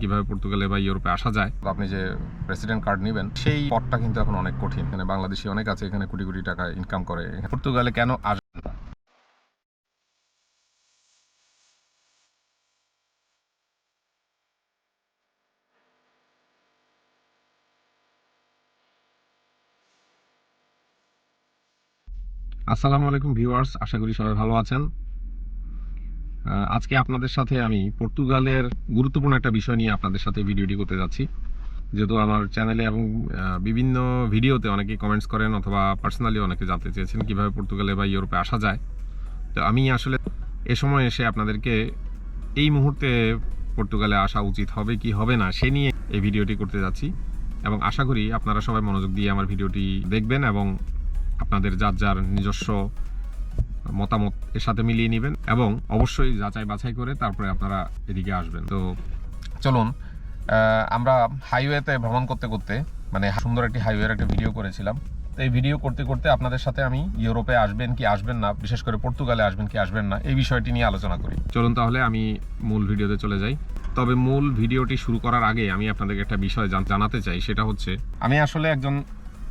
কীভাবে পর্তুগালে বা ইউরোপে আসা যায়। আপনি যে প্রেসিডেন্ট কার্ড নেবেন, সেই পথটা কিন্তু এখন অনেক কঠিন। এখানে বাংলাদেশি অনেক আছে, এখানে কোটি কোটি টাকা ইনকাম করে। পর্তুগালে কেন না? আসসালামু আলাইকুম ভিউয়ার্স, আশা করি সবাই ভালো আছেন। আজকে আপনাদের সাথে আমি পর্তুগালের গুরুত্বপূর্ণ একটা বিষয় নিয়ে আপনাদের সাথে ভিডিওটি করতে যাচ্ছি। যেহেতু আমার চ্যানেলে এবং বিভিন্ন ভিডিওতে অনেকে কমেন্টস করেন অথবা পার্সোনালি অনেকে জানতে চেয়েছেন কীভাবে পর্তুগালে বা ইউরোপে আসা যায়। তো আমি আসলে এ সময় এসে আপনাদেরকে এই মুহূর্তে পর্তুগালে আসা উচিত হবে কি হবে না সে নিয়ে এই ভিডিওটি করতে যাচ্ছি এবং আশা করি আপনারা সবাই মনোযোগ দিয়ে আমার ভিডিওটি দেখবেন এবং আপনাদের যার যার নিজস্ব মতামত এর সাথে মিলিয়ে নেবেন এবং অবশ্যই যাচাই বাছাই করে তারপরে আপনারা এদিকে আসবেন। তো চলুন আমরা হাইওয়েতে ভ্রমণ করতে করতে মানে সুন্দর একটি হাইওয়ের একটা ভিডিও করেছিলাম। তো এই ভিডিও করতে করতে আপনাদের সাথে আমি ইউরোপে আসবেন কি আসবেন না, বিশেষ করে পর্তুগালে আসবেন কি আসবেন না, এই বিষয়টি নিয়ে আলোচনা করি। চলুন তাহলে আমি মূল ভিডিওতে চলে যাই। তবে মূল ভিডিওটি শুরু করার আগে আমি আপনাদেরকে একটা বিষয় জানাতে চাই, সেটা হচ্ছে, আমি আসলে একজন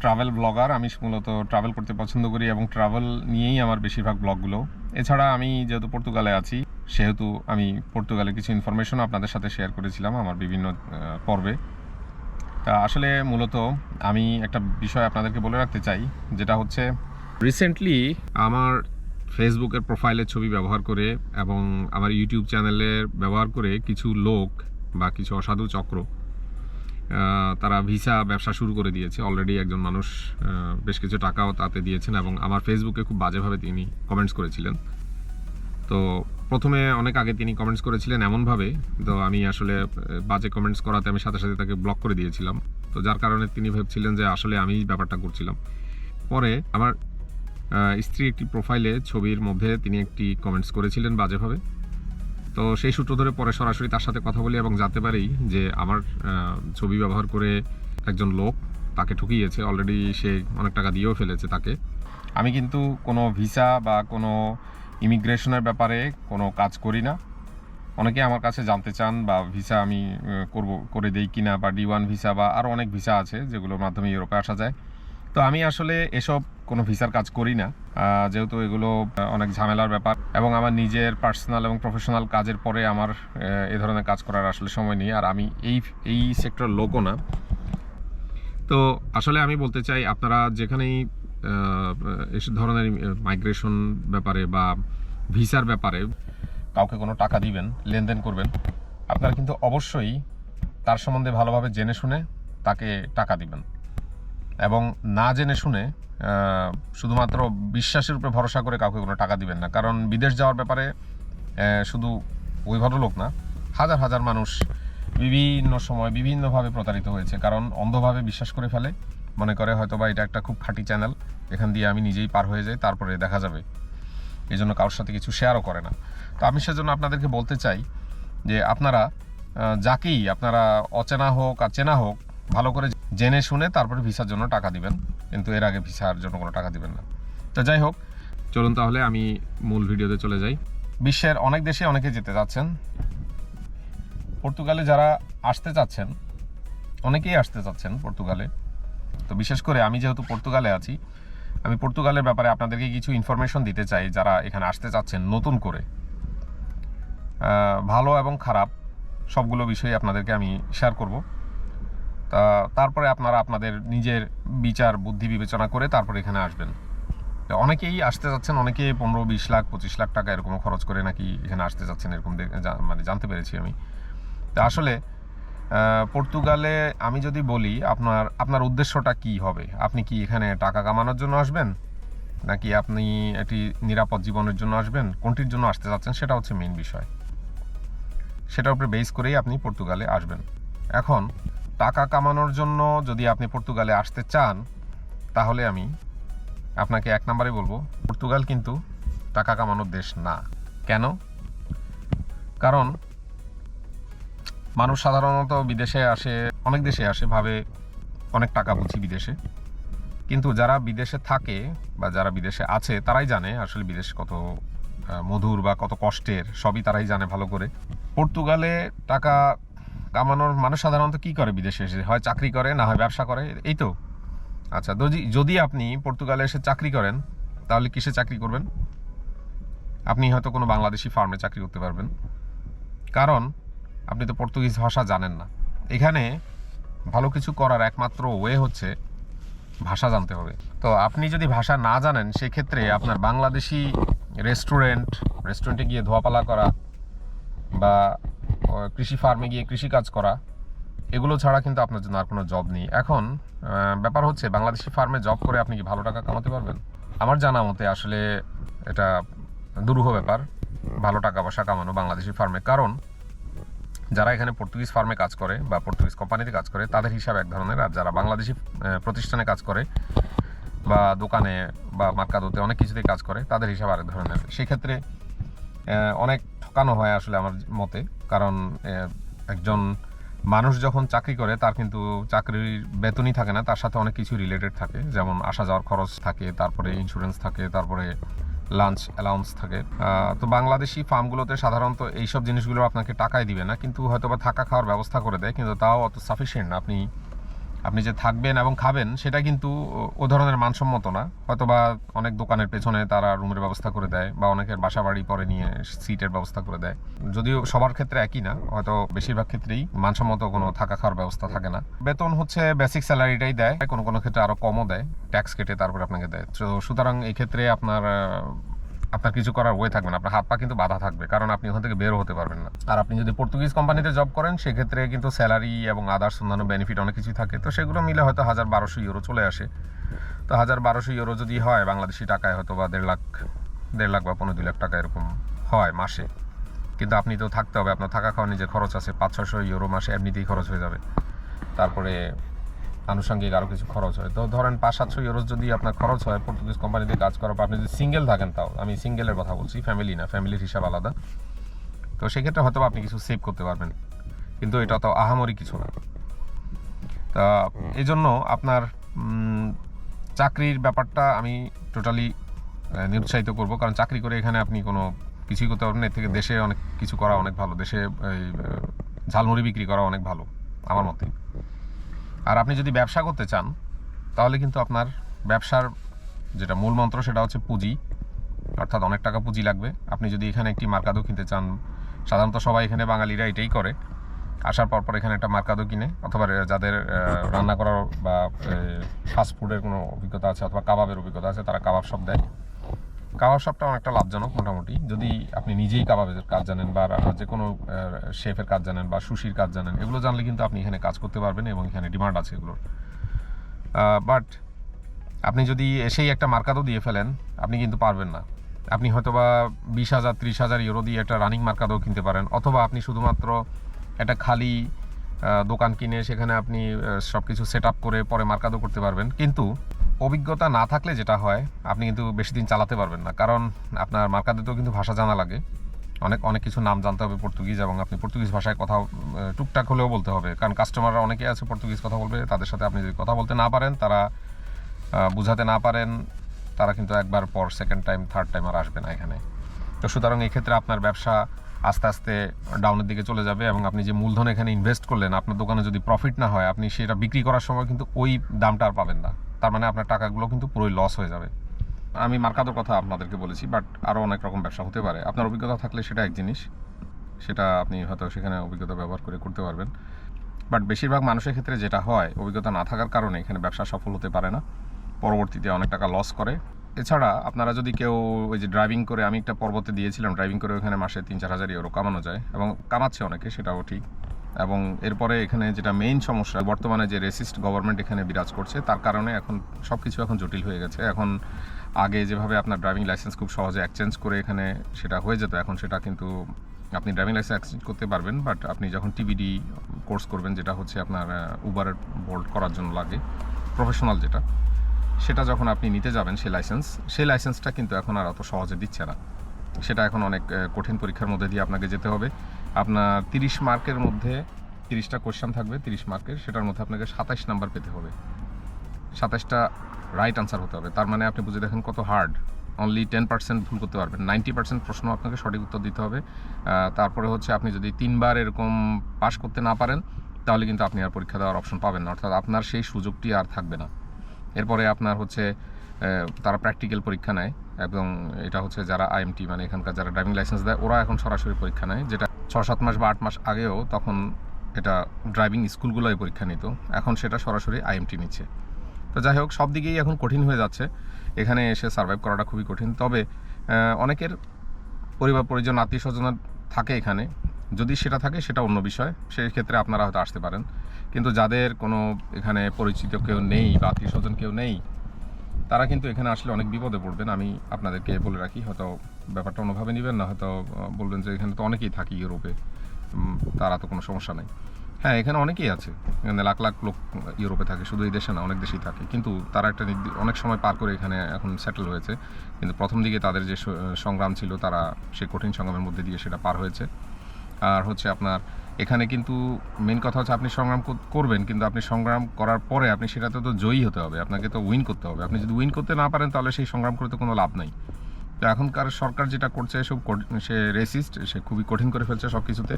ট্রাভেল ব্লগার আমি মূলত ট্রাভেল করতে পছন্দ করি এবং ট্রাভেল নিয়েই আমার বেশিরভাগ ব্লগগুলো এছাড়া আমি যেহেতু পর্তুগালে আছি, সেহেতু আমি পর্তুগালের কিছু ইনফরমেশন আপনাদের সাথে শেয়ার করেছিলাম আমার বিভিন্ন পর্বে। তা আসলে মূলত আমি একটা বিষয় আপনাদেরকে বলে রাখতে চাই, যেটা হচ্ছে রিসেন্টলি আমার ফেসবুকের প্রোফাইলের ছবি ব্যবহার করে এবং আমার ইউটিউব চ্যানেলের ব্যবহার করে কিছু লোক বা কিছু অসাধু চক্র তারা ভিসা ব্যবসা শুরু করে দিয়েছে। অলরেডি একজন মানুষ বেশ কিছু টাকাও তাতে দিয়েছেন এবং আমার ফেসবুকে খুব বাজেভাবে তিনি কমেন্টস করেছিলেন। তো প্রথমে অনেক আগে তিনি কমেন্টস করেছিলেন এমনভাবে, তো আমি আসলে বাজে কমেন্টস করাতে আমি সাথে সাথে তাকে ব্লক করে দিয়েছিলাম। তো যার কারণে তিনি ভেবেছিলেন যে আসলে আমি ব্যাপারটা করছিলাম। পরে আমার স্ত্রী একটি প্রোফাইলে ছবির মধ্যে তিনি একটি কমেন্টস করেছিলেন বাজেভাবে। তো সেই সূত্র ধরে পরে সরাসরি তার সাথে কথা বলি এবং জানতে পারি যে আমার ছবি ব্যবহার করে একজন লোক তাকে ঠকিয়েছে। অলরেডি সে অনেক টাকা দিয়েও ফেলেছে তাকে। আমি কিন্তু কোনো ভিসা বা কোনো ইমিগ্রেশনের ব্যাপারে কোনো কাজ করি না। অনেকে আমার কাছে জানতে চান বা ভিসা আমি করব, করে দেই কিনা বা ডি ওয়ান ভিসা বা আরও অনেক ভিসা আছে যেগুলোর মাধ্যমে ইউরোপে আসা যায়। তো আমি আসলে এসব কোনো ভিসার কাজ করি না। যেহেতু এগুলো অনেক ঝামেলার ব্যাপার। এবং আমার নিজের পার্সোনাল এবং প্রফেশনাল কাজের পরে আমার এ ধরনের কাজ করার আসলে সময় নেই। আর আমি এই এই সেক্টর লোকও না। তো আসলে আমি বলতে চাই, আপনারা যেখানেই এসব ধরনের মাইগ্রেশন ব্যাপারে বা ভিসার ব্যাপারে কাউকে কোনো টাকা দিবেন, লেনদেন করবেন, আপনারা কিন্তু অবশ্যই তার সম্বন্ধে ভালোভাবে জেনে শুনে তাকে টাকা দিবেন। এবং না জেনে শুনে শুধুমাত্র বিশ্বাসের উপরে ভরসা করে কাউকে কোনো টাকা দিবেন না। কারণ বিদেশ যাওয়ার ব্যাপারে শুধু ওই ভদ্রলোক না, হাজার হাজার মানুষ বিভিন্ন সময় বিভিন্নভাবে প্রতারিত হয়েছে। কারণ অন্ধভাবে বিশ্বাস করে ফেলে, মনে করে হয়তো বা এটা একটা খুব খাঁটি চ্যানেল এখান দিয়ে আমি নিজেই পার হয়ে যাই, তারপরে দেখা যাবে। এই জন্য কারোর সাথে কিছু শেয়ারও করে না। তো আমি সেজন্য আপনাদেরকে বলতে চাই যে আপনারা যাকেই আপনারা অচেনা হোক আর চেনা হোক ভালো করে জেনে শুনে তারপরে ভিসার জন্য টাকা দিবেন। কিন্তু এর আগে ভিসার জন্য কোনো টাকা দিবেন না। তো যাই হোক, চলুন তাহলে আমি মূল ভিডিওতে চলে যাই। বিশ্বের অনেক দেশে অনেকে যেতে যাচ্ছেন। পর্তুগালে যারা আসতে চাচ্ছেন, অনেকেই আসতে চাচ্ছেন পর্তুগালে। তো বিশেষ করে আমি যেহেতু পর্তুগালে আছি, আমি পর্তুগালের ব্যাপারে আপনাদেরকে কিছু ইনফরমেশন দিতে চাই, যারা এখানে আসতে চাচ্ছেন নতুন করে। ভালো এবং খারাপ সবগুলো বিষয় আপনাদেরকে আমি শেয়ার করব। তা তারপরে আপনারা আপনাদের নিজের বিচার, বুদ্ধি বিবেচনা করে তারপরে এখানে আসবেন। অনেকেই আসতে যাচ্ছেন, অনেকে পনেরো, বিশ লাখ, পঁচিশ লাখ টাকা এরকম খরচ করে নাকি এখানে আসতে যাচ্ছেন এরকম মানে জানতে পেরেছি আমি। তা আসলে পর্তুগালে আমি যদি বলি, আপনার আপনার উদ্দেশ্যটা কি হবে? আপনি কি এখানে টাকা কামানোর জন্য আসবেন? নাকি আপনি একটি নিরাপদ জীবনের জন্য আসবেন? কোনটির জন্য আসতে চাচ্ছেন সেটা হচ্ছে মেন বিষয়। সেটার উপরে বেস করেই আপনি পর্তুগালে আসবেন। এখন টাকা কামানোর জন্য যদি আপনি পর্তুগালে আসতে চান, তাহলে আমি আপনাকে এক নম্বরে বলব, পর্তুগাল কিন্তু টাকা কামানোর দেশ না। কেন? কারণ মানুষ সাধারণত বিদেশে আসে, অনেক দেশে আসে, ভাবে অনেক টাকা বুঝি বিদেশে। কিন্তু যারা বিদেশে থাকে বা যারা বিদেশে আছে, তারাই জানে আসলে বিদেশ কত মধুর বা কত কষ্টের, সবই তারাই জানে ভালো করে। পর্তুগালে টাকা কামানোর মানুষ সাধারণত কি করে বিদেশে? এসে হয় চাকরি করে, না হয় ব্যবসা করে, এই তো। আচ্ছা যদি যদি আপনি পর্তুগালে এসে চাকরি করেন, তাহলে কিসে চাকরি করবেন? আপনি হয়তো কোনো বাংলাদেশি ফার্মে চাকরি করতে পারবেন। কারণ, আপনি তো পর্তুগিজ ভাষা জানেন না। এখানে ভালো কিছু করার একমাত্র ওয়ে হচ্ছে ভাষা জানতে হবে। তো আপনি যদি ভাষা না জানেন, সেক্ষেত্রে আপনার বাংলাদেশি রেস্টুরেন্ট রেস্টুরেন্টে গিয়ে ধোয়াপালা করা বা কৃষি ফার্মে গিয়ে কৃষি কাজ করা, এগুলো ছাড়া কিন্তু আপনার জন্য আর কোনো জব নেই। এখন ব্যাপার হচ্ছে বাংলাদেশি ফার্মে জব করে আপনি কি ভালো টাকা কামাতে পারবেন? আমার জানা মতে আসলে এটা দুরূহ ব্যাপার, ভালো টাকা পয়সা কামানো বাংলাদেশি ফার্মে কারণ, যারা এখানে পর্তুগিজ ফার্মে কাজ করে বা পর্তুগিজ কোম্পানিতে কাজ করে, তাদের হিসাব এক ধরনের। আর যারা বাংলাদেশি প্রতিষ্ঠানে কাজ করে বা দোকানে বা মার্কাদোতে অনেক কিছুতেই কাজ করে, তাদের হিসাব আরেক ধরনের। সেক্ষেত্রে অনেক ঠকানো হয় আসলে আমার মতে। কারণ একজন মানুষ যখন চাকরি করে, তার কিন্তু চাকরির বেতনই থাকে না, তার সাথে অনেক কিছু রিলেটেড থাকে। যেমন আসা যাওয়ার খরচ থাকে, তারপরে ইন্স্যুরেন্স থাকে, তারপরে লাঞ্চ অ্যালাউন্স থাকে। তো বাংলাদেশি ফার্মগুলোতে সাধারণত এইসব জিনিসগুলো আপনাকে টাকাই দিবে না, কিন্তু হয়তো বা থাকা খাওয়ার ব্যবস্থা করে দেয়, কিন্তু তাও অত সাফিসিয়েন্ট না। আপনি আপনি যে থাকবেন এবং খাবেন, সেটা কিন্তু ও- ধরনের মানসম্মত না। হয়তো বা অনেক দোকানের পেছনে তারা রুমের ব্যবস্থা করে দেয় বা অনেকের বাসা বাড়ি পরে নিয়ে সিটের ব্যবস্থা করে দেয়। যদিও সবার ক্ষেত্রে একই না, হয়তো বেশিরভাগ ক্ষেত্রেই মানসম্মত কোনো থাকা খাওয়ার ব্যবস্থা থাকে না। বেতন হচ্ছে বেসিক স্যালারিটাই দেয়, কোনো কোনো ক্ষেত্রে আরও কমও দেয় ট্যাক্স কেটে তারপরে আপনাকে দেয়। তো সুতরাং এই ক্ষেত্রে আপনার আপনার কিছু করার ওয়ে থাকবে না, আপনার হাত পা কিন্তু বাধা থাকবে, কারণ আপনি ওখান থেকে বের হতে পারবেন না। আর আপনি যদি পর্তুগিজ কোম্পানিতে জব করেন, সেক্ষেত্রে কিন্তু স্যালারি এবং আদার্স অন্যান্য বেনিফিট অনেক কিছুই থাকে। তো সেগুলো মিলে হয়তো হাজার বারোশো ইউরো চলে আসে। তো হাজার বারোশো ইউরো যদি হয় বাংলাদেশি টাকায় হয়তো বা দেড় লাখ দেড় লাখ বা পনেরো দুই লাখ টাকা এরকম হয় মাসে। কিন্তু আপনি তো থাকতে হবে, আপনার থাকা খাওয়া নিজের খরচ আছে, পাঁচ ছশো ইউরো মাসে এমনিতেই খরচ হয়ে যাবে। তারপরে আনুষঙ্গিক আরও কিছু খরচ হয়। তো ধরেন পাঁচ সাতশো ইউরো যদি আপনার খরচ হয় পর্তুগিজ কোম্পানিতে কাজ করার পর, আপনি যদি সিঙ্গেল থাকেন তাও, আমি সিঙ্গেলের কথা বলছি ফ্যামিলি না ফ্যামিলির হিসাব আলাদা। তো সেক্ষেত্রে হয়তো আপনি কিছু সেভ করতে পারবেন। কিন্তু এটা তো আহামরি কিছু না। তা এই জন্য আপনার চাকরির ব্যাপারটা আমি টোটালি নিরুৎসাহিত করব। কারণ চাকরি করে এখানে আপনি কোনো কিছুই করতে পারবেন এর থেকে দেশে অনেক কিছু করা অনেক ভালো। দেশে ঝালমুড়ি বিক্রি করা অনেক ভালো, আমার মতে। আর আপনি যদি ব্যবসা করতে চান, তাহলে কিন্তু আপনার ব্যবসার যেটা মূল মন্ত্র সেটা হচ্ছে পুঁজি। অর্থাৎ অনেক টাকা পুঁজি লাগবে। আপনি যদি এখানে একটি মার্কাদো কিনতে চান, সাধারণত সবাই এখানে বাঙালিরা এটাই করে। আসার পর পর এখানে একটা মার্কাদো কিনে, অথবা যাদের রান্না করার বা ফাস্ট ফুডের কোনো অভিজ্ঞতা আছে, অথবা কাবাবের অভিজ্ঞতা আছে, তারা কাবাব সব দেয়। কাবাব শপটা অনেকটা লাভজনক মোটামুটি। যদি আপনি নিজেই কাবাবের কাজ জানেন বা যে কোনো শেফের কাজ জানেন বা সুশির কাজ জানেন, এগুলো জানলে কিন্তু আপনি এখানে কাজ করতে পারবেন এবং এখানে ডিমান্ড আছে এগুলোর। বাট আপনি যদি এসেই একটা মার্কাতও দিয়ে ফেলেন, আপনি কিন্তু পারবেন না। আপনি হয়তো বা বিশ হাজার, ত্রিশ হাজার ইউরো দিয়ে একটা রানিং মার্কাদও কিনতে পারেন, অথবা আপনি শুধুমাত্র একটা খালি দোকান কিনে সেখানে আপনি সব কিছু সেট আপ করে পরে মার্কাদও করতে পারবেন। কিন্তু অভিজ্ঞতা না থাকলে যেটা হয়, আপনি কিন্তু বেশি দিন চালাতে পারবেন না। কারণ আপনার মার্কাদেতেও কিন্তু ভাষা জানা লাগে। অনেক অনেক কিছু নাম জানতে হবে পর্তুগিজ এবং আপনি পর্তুগিজ ভাষায় কথা টুকটাক হলেও বলতে হবে। কারণ কাস্টমাররা অনেকে আছে পর্তুগিজ কথা বলবে, তাদের সাথে আপনি যদি কথা বলতে না পারেন, তারা বুঝাতে না পারেন, তারা কিন্তু একবার পর সেকেন্ড টাইম থার্ড টাইম আর আসবে না এখানে। তো সুতরাং এই ক্ষেত্রে আপনার ব্যবসা আস্তে আস্তে ডাউনের দিকে চলে যাবে এবং আপনি যে মূলধন এখানে ইনভেস্ট করলেন, আপনার দোকানে যদি প্রফিট না হয়, আপনি সেটা বিক্রি করার সময় কিন্তু ওই দামটা আর পাবেন না। তার মানে আপনার টাকাগুলো কিন্তু পুরোই লস হয়ে যাবে। আমি মার্কাদোর কথা আপনাদেরকে বলেছি বাট আরও অনেক রকম ব্যবসা হতে পারে। আপনার অভিজ্ঞতা থাকলে সেটা এক জিনিস, সেটা আপনি হয়তো সেখানে অভিজ্ঞতা ব্যবহার করে করতে পারবেন। বাট বেশিরভাগ মানুষের ক্ষেত্রে যেটা হয়, অভিজ্ঞতা না থাকার কারণে এখানে ব্যবসা সফল হতে পারে না। পরবর্তীতে অনেক টাকা লস করে। এছাড়া আপনারা যদি কেউ ওই যে ড্রাইভিং করে, আমি একটা পর্বতে দিয়েছিলাম ড্রাইভিং করে ওখানে মাসে তিন চার হাজার ইউরো কামানো যায় এবং কামাচ্ছে অনেকে, সেটাও ঠিক। এবং এরপরে এখানে যেটা মেইন সমস্যা, বর্তমানে যে রেসিস্ট গভর্নমেন্ট এখানে বিরাজ করছে, তার কারণে এখন সব কিছু এখন জটিল হয়ে গেছে। এখন আগে যেভাবে আপনার ড্রাইভিং লাইসেন্স খুব সহজে এক্সচেঞ্জ করে এখানে সেটা হয়ে যেত, এখন সেটা কিন্তু আপনি ড্রাইভিং লাইসেন্স এক্সচেঞ্জ করতে পারবেন বাট আপনি যখন টিবিডি কোর্স করবেন, যেটা হচ্ছে আপনার উবারের বোল্ড করার জন্য লাগে প্রফেশনাল যেটা সেটা যখন আপনি নিতে যাবেন সেই লাইসেন্স সেই লাইসেন্সটা কিন্তু এখন আর অত সহজে দিচ্ছে না। সেটা এখন অনেক কঠিন পরীক্ষার মধ্যে দিয়ে আপনাকে যেতে হবে। আপনার তিরিশ মার্কের মধ্যে তিরিশটা কোশ্চেন থাকবে, তিরিশ মার্কের, সেটার মধ্যে আপনাকে সাতাইশ নাম্বার পেতে হবে। সাতাইশটা রাইট আনসার হতে হবে। তার মানে আপনি বুঝে দেখেন কত হার্ড অনলি টেন পার্সেন্ট ভুল করতে পারবেন। নাইনটি পার্সেন্ট প্রশ্ন আপনাকে সঠিক উত্তর দিতে হবে। তারপরে হচ্ছে আপনি যদি তিনবার এরকম পাস করতে না পারেন, তাহলে কিন্তু আপনি আর পরীক্ষা দেওয়ার অপশন পাবেন না। অর্থাৎ আপনার সেই সুযোগটি আর থাকবে না। এরপরে আপনার হচ্ছে তারা প্র্যাকটিক্যাল পরীক্ষা নেয় এবং এটা হচ্ছে যারা আইএমটি মানে এখানকার যারা ড্রাইভিং লাইসেন্স দেয়, ওরা এখন সরাসরি পরীক্ষা নেয়, যেটা ছ সাত মাস বা আট মাস আগেও তখন এটা ড্রাইভিং স্কুলগুলোই পরীক্ষা নিত। এখন সেটা সরাসরি আইএমটি নিচ্ছে। তো যাই হোক, সব দিকেই এখন কঠিন হয়ে যাচ্ছে। এখানে এসে সার্ভাইভ করাটা খুবই কঠিন। তবে অনেকের পরিবার, পরিজন আত্মীয় স্বজন থাকে এখানে। যদি সেটা থাকে, সেটা অন্য বিষয়। সেই ক্ষেত্রে আপনারা হয়তো আসতে পারেন। কিন্তু যাদের কোনো এখানে পরিচিত কেউ নেই বা আত্মীয় স্বজন কেউ নেই, তারা কিন্তু এখানে আসলে অনেক বিপদে পড়বেন। আমি আপনাদেরকে বলে রাখি, হয়তো ব্যাপারটা অন্যভাবে নেবেন না, হয়তো বলবেন যে এখানে তো অনেকেই থাকি ইউরোপে। তারা তো কোনো সমস্যা নেই। হ্যাঁ এখানে অনেকেই আছে। এখানে লাখ লাখ লোক ইউরোপে থাকে, শুধু এই দেশে না, অনেক দেশেই থাকে। কিন্তু তারা একটা অনেক সময় পার করে এখানে এখন সেটেল হয়েছে। কিন্তু প্রথম দিকে তাদের যে সংগ্রাম ছিল, তারা সেই কঠিন সংগ্রামের মধ্যে দিয়ে সেটা পার হয়েছে। আর হচ্ছে আপনার এখানে কিন্তু মেন কথা হচ্ছে আপনি সংগ্রাম করবেন, কিন্তু আপনি সংগ্রাম করার পরে আপনি সেটাতে তো জয়ী হতে হবে, আপনাকে তো উইন করতে হবে। আপনি যদি উইন করতে না পারেন, তাহলে সেই সংগ্রাম করে তো কোনো লাভ নাই। তো এখনকার সরকার যেটা করছে কঠ- সে রেসিস্ট সে খুবই কঠিন করে ফেলছে সব কিছুতে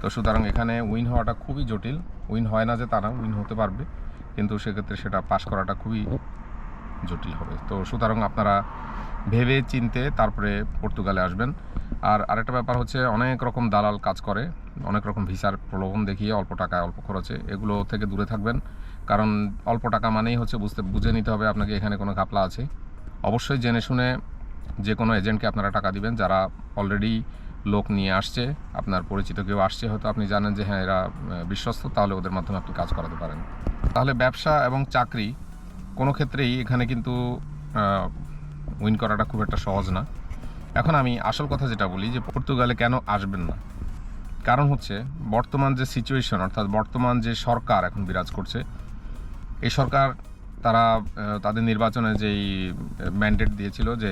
তো সুতরাং এখানে উইন হওয়াটা খুবই জটিল। উইন হয় না যে তারা উইন হতে পারবে। কিন্তু সেক্ষেত্রে সেটা পাস করাটা খুবই জটিল হবে। তো সুতরাং আপনারা ভেবে চিনতে তারপরে পর্তুগালে আসবেন। আর আরেকটা ব্যাপার হচ্ছে অনেক রকম দালাল কাজ করে, অনেক রকম ভিসার প্রলোভন দেখিয়ে অল্প টাকায় অল্প খরচে এগুলো থেকে দূরে থাকবেন। কারণ অল্প টাকা মানেই হচ্ছে বুঝতে, বুঝে নিতে হবে আপনাকে এখানে কোনো ঘাপলা আছে। অবশ্যই জেনে শুনে যে কোনো এজেন্টকে আপনারা টাকা দিবেন যারা অলরেডি লোক নিয়ে আসছে, আপনার পরিচিত কেউ আসছে, হয়তো আপনি জানেন যে হ্যাঁ এরা বিশ্বস্ত, তাহলে ওদের মাধ্যমে আপনি কাজ করাতে পারেন। তাহলে ব্যবসা এবং চাকরি কোনো ক্ষেত্রেই এখানে কিন্তু উইন করাটা খুব একটা সহজ না। এখন আমি আসল কথা যেটা বলি যে পর্তুগালে কেন আসবেন না? কারণ হচ্ছে বর্তমান যে সিচুয়েশন অর্থাৎ বর্তমান যে সরকার এখন বিরাজ করছে, এই সরকার তারা তাদের নির্বাচনে যেই ম্যান্ডেট দিয়েছিল যে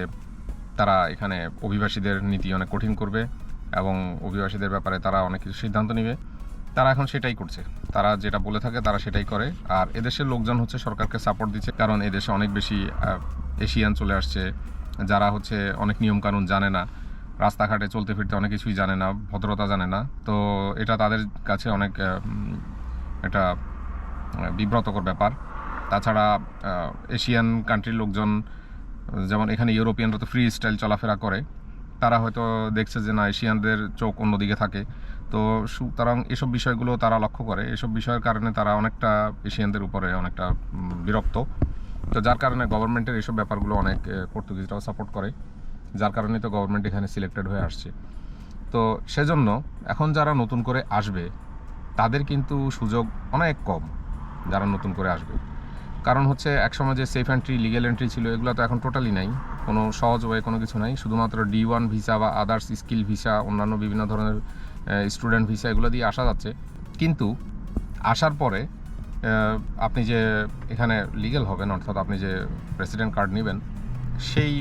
তারা এখানে অভিবাসীদের নীতি অনেক কঠিন করবে এবং অভিবাসীদের ব্যাপারে তারা অনেক কিছু সিদ্ধান্ত নেবে। তারা এখন সেটাই করছে। তারা যেটা বলে থাকে তারা সেটাই করে। আর এদেশের লোকজন হচ্ছে সরকারকে সাপোর্ট দিচ্ছে। কারণ এদেশে অনেক বেশি এশিয়ান চলে আসছে। যারা হচ্ছে অনেক নিয়মকানুন জানে না, রাস্তাঘাটে চলতে ফিরতে অনেক কিছুই জানে না, ভদ্রতা জানে না, তো এটা তাদের কাছে অনেক একটা বিব্রতকর ব্যাপার। তাছাড়া এশিয়ান কান্ট্রির লোকজন, যেমন এখানে ইউরোপিয়ানরা তো ফ্রি স্টাইল চলাফেরা করে, তারা হয়তো দেখছে যে না, এশিয়ানদের চোখ অন্যদিকে থাকে। তো সুতরাং এসব বিষয়গুলো তারা লক্ষ্য করে। এসব বিষয়ের কারণে তারা অনেকটা এশিয়ানদের উপরে অনেকটা বিরক্ত। তো যার কারণে গভর্নমেন্টের এইসব ব্যাপারগুলো অনেক পর্তুগিজরাও সাপোর্ট করে। যার কারণে তো গভর্নমেন্ট এখানে সিলেক্টেড হয়ে আসছে। তো সেজন্য এখন যারা নতুন করে আসবে, তাদের কিন্তু সুযোগ অনেক কম যারা নতুন করে আসবে। কারণ হচ্ছে একসময় যে সেফ এন্ট্রি লিগেল এন্ট্রি ছিল, এগুলো তো এখন টোটালি নাই। কোনো সহজ ওয়ে কোনো কিছু নাই। শুধুমাত্র ডি ওয়ান ভিসা বা আদার্স স্কিল ভিসা অন্যান্য বিভিন্ন ধরনের স্টুডেন্ট ভিসা এগুলো দিয়ে আসা যাচ্ছে। কিন্তু আসার পরে আপনি যে এখানে লিগেল হবেন, অর্থাৎ আপনি যে প্রেসিডেন্ট কার্ড নেবেন, সেই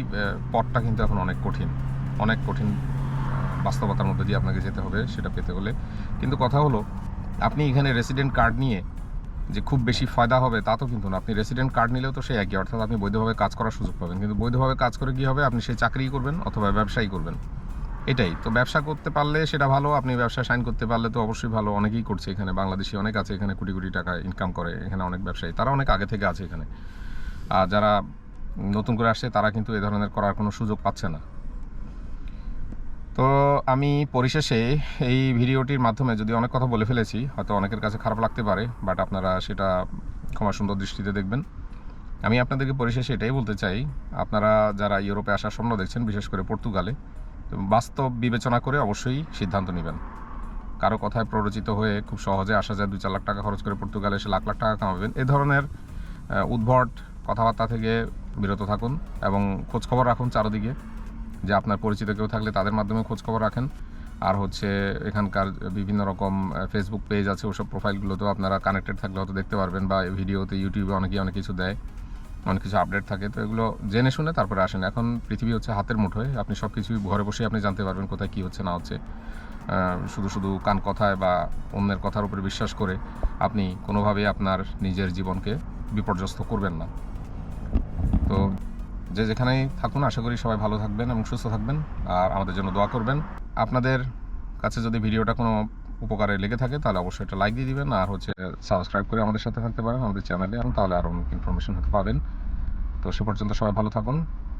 পথটা কিন্তু এখন অনেক কঠিন। অনেক কঠিন বাস্তবতার মধ্যে দিয়ে আপনাকে যেতে হবে সেটা পেতে হলে। কিন্তু কথা হলো, আপনি এখানে রেসিডেন্ট কার্ড নিয়ে যে খুব বেশি ফায়দা হবে তা তো কিন্তু না। আপনি রেসিডেন্ট কার্ড নিলেও তো সেই একই, অর্থাৎ আপনি বৈধভাবে কাজ করার সুযোগ পাবেন। কিন্তু বৈধভাবে কাজ করে কি হবে? আপনি সেই চাকরিই করবেন অথবা ব্যবসায়ী করবেন। এটাই। তো ব্যবসা করতে পারলে সেটা ভালো, আপনি ব্যবসা সাইন করতে পারলে তো অবশ্যই ভালো। অনেকেই করছে এখানে, বাংলাদেশি অনেক আছে এখানে কোটি কোটি টাকা ইনকাম করে, এখানে অনেক ব্যবসায়ী। তারা অনেক আগে থেকে আছে এখানে। আর যারা নতুন করে আসছে, তারা কিন্তু এ ধরনের করার কোনো সুযোগ পাচ্ছে না। তো আমি পরিশেষে এই ভিডিওটির মাধ্যমে যদি অনেক কথা বলে ফেলেছি, হয়তো অনেকের কাছে খারাপ লাগতে পারে বাট আপনারা সেটা ক্ষমা সুন্দর দৃষ্টিতে দেখবেন। আমি আপনাদেরকে পরিশেষে এটাই বলতে চাই, আপনারা যারা ইউরোপে আসার স্বপ্ন দেখছেন, বিশেষ করে পর্তুগালে বাস্তব বিবেচনা করে অবশ্যই সিদ্ধান্ত নেবেন। কারও কথায় প্ররোচিত হয়ে খুব সহজে আসা যায় দু চার লাখ টাকা খরচ করে পর্তুগালে এসে লাখ লাখ টাকা কামাবেন। এ ধরনের উদ্ভট কথাবার্তা থেকে বিরত থাকুন এবং খোঁজখবর রাখুন চারদিকে, যে আপনার পরিচিত কেউ থাকলে তাদের মাধ্যমে খোঁজখবর রাখেন। আর হচ্ছে এখানকার বিভিন্ন রকম ফেসবুক পেজ আছে, ওসব প্রোফাইলগুলোতেও আপনারা কানেক্টেড থাকলে হয়তো দেখতে পারবেন বা ভিডিওতে ইউটিউবে অনেকেই অনেক কিছু দেয়। অনেক কিছু আপডেট থাকে, তো এগুলো জেনে শুনে তারপরে আসেন। এখন পৃথিবী হচ্ছে হাতের মুঠোয়, আপনি সব কিছুই ঘরে বসে আপনি জানতে পারবেন কোথায় কী হচ্ছে, না হচ্ছে। শুধু শুধু কান কথায় বা অন্যের কথার উপরে বিশ্বাস করে আপনি কোনোভাবেই আপনার নিজের জীবনকে বিপর্যস্ত করবেন না। তো যে যেখানেই থাকুন, আশা করি সবাই ভালো থাকবেন এবং সুস্থ থাকবেন। আর আমাদের জন্য দোয়া করবেন। আপনাদের কাছে যদি ভিডিওটা কোনো উপকারে লেগে থাকে, তাহলে অবশ্যই একটা লাইক দিয়ে দিবেন আর হচ্ছে সাবস্ক্রাইব করে আমাদের সাথে থাকতে পারেন আমাদের চ্যানেলে এবং তাহলে আরও অনেক ইনফরমেশন হতে পাবেন। তো সে পর্যন্ত সবাই ভালো থাকুন।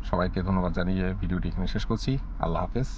সবাইকে ধন্যবাদ জানিয়ে ভিডিওটি এখানে শেষ করছি। আল্লাহ হাফেজ।